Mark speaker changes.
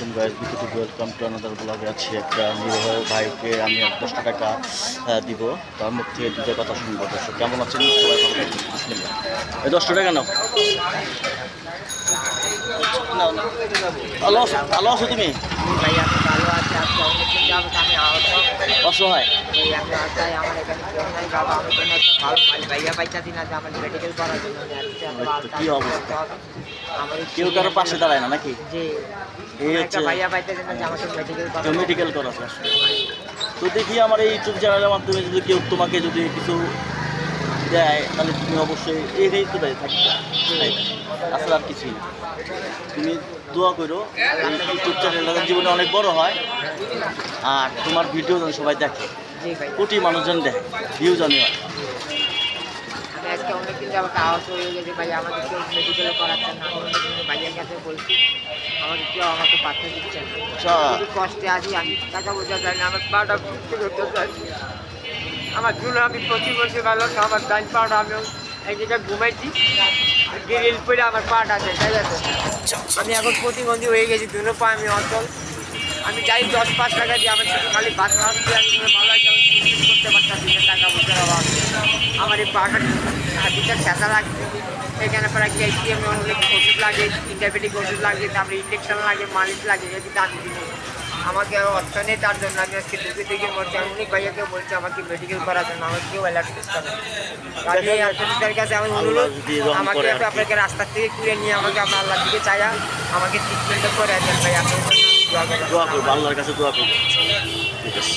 Speaker 1: আলাইকুম গাইজ বিকুটি welcome to another ব্লগে আছি একটা নিরহ ভাইকে আমি এক দশটা টাকা দিব তার মুখ থেকে দুটো কথা শুনব দর্শক কেমন আছেন সবাই ভালো। বিসমিল্লাহ। এই দশটা টাকা নাও। ভালো আছো ভালো আছো তুমি
Speaker 2: ভাই আমি ভালো আছি আজকে অনেকদিন যাবত আমি আহত এই আমি আমার এখানে কেউ নাই বাবা আমি কোনো একটা ভালো ভাইয়া পাইতাছি না যে আমার মেডিকেল করার জন্য।
Speaker 1: কি অবস্থা?
Speaker 2: আমার
Speaker 1: কেউ কারও পাশে দাঁড়ায় না নাকি? এই
Speaker 2: একটা ভাইয়া আমাকে মেডিকেল
Speaker 1: করা তো দেখি আমার এই ইউটিউব চ্যানেলের মাধ্যমে যদি কেউ তোমাকে যদি কিছু দেয় তাহলে তুমি অবশ্যই এই তো দেয় থাকবে আসলে আর কিছুই তুমি দোয়া করো এই ইউটিউব চ্যানেলটা জীবনে অনেক বড় হয়। আর তোমার ভিডিও যেন সবাই দেখে। কোটি মানুষজন দেখে ভিউ জানি হয়।
Speaker 2: আমি আজকে অনেকদিন যাবত আহত হয়ে গেছি ভাই আমাকে কেউ মেডিকেল করাচ্ছেন না ভাইয়ের কাছে বলছি আমাকে কেউ আমাকে পাত্তা দিচ্ছেন না।
Speaker 1: আচ্ছা।
Speaker 2: কষ্টে আছি আমি টাকা বোঝা যায় না আমার পাটা আমার চুলো আমি প্রতি বছর ভালো আমার ডাইন পাটা আমি এক জায়গায় ঘুমাইছি গ্রিল পরে আমার পাটা আছে, তাই আছে আমি এখন প্রতিবন্ধী হয়ে গেছি দুটো পা আমি অচল। আমি চাই দশ পাঁচ টাকা দিয়ে আমার শুধু খালি ভাত খাওয়া দিয়ে আমি ভালো একটা করতে পারতাম টাকা বোঝার অভাব। আমার এই পাটা হাতিটা চেঁচা লাগছে। এখানে প্রায় ক্যালসিয়াম অনেক ওষুধ লাগে ইন্টারবেটিক ওষুধ লাগে, তারপরে ইঞ্জেকশন লাগে, মালিশ লাগে, যদি দামি জিনিস আমাকে অর্থ নেই তার জন্য আমি আজকে দুপুর দিকে মরছি। আমি অনেক ভাইয়াকে বলছি আমাকে মেডিকেল করার জন্য আমার কেউ অ্যালার্ট করতে হবে আমি কাছে আমি অনুরোধ আমাকে আপনাকে রাস্তার থেকে তুলে নিয়ে আমাকে আপনার আল্লাহর দিকে চাইয়া আমাকে ট্রিটমেন্টটা করে দেন ভাই আপনার করলাম।
Speaker 1: দোয়া করব আল্লাহর কাছে দোয়া করব ঠিক আছে।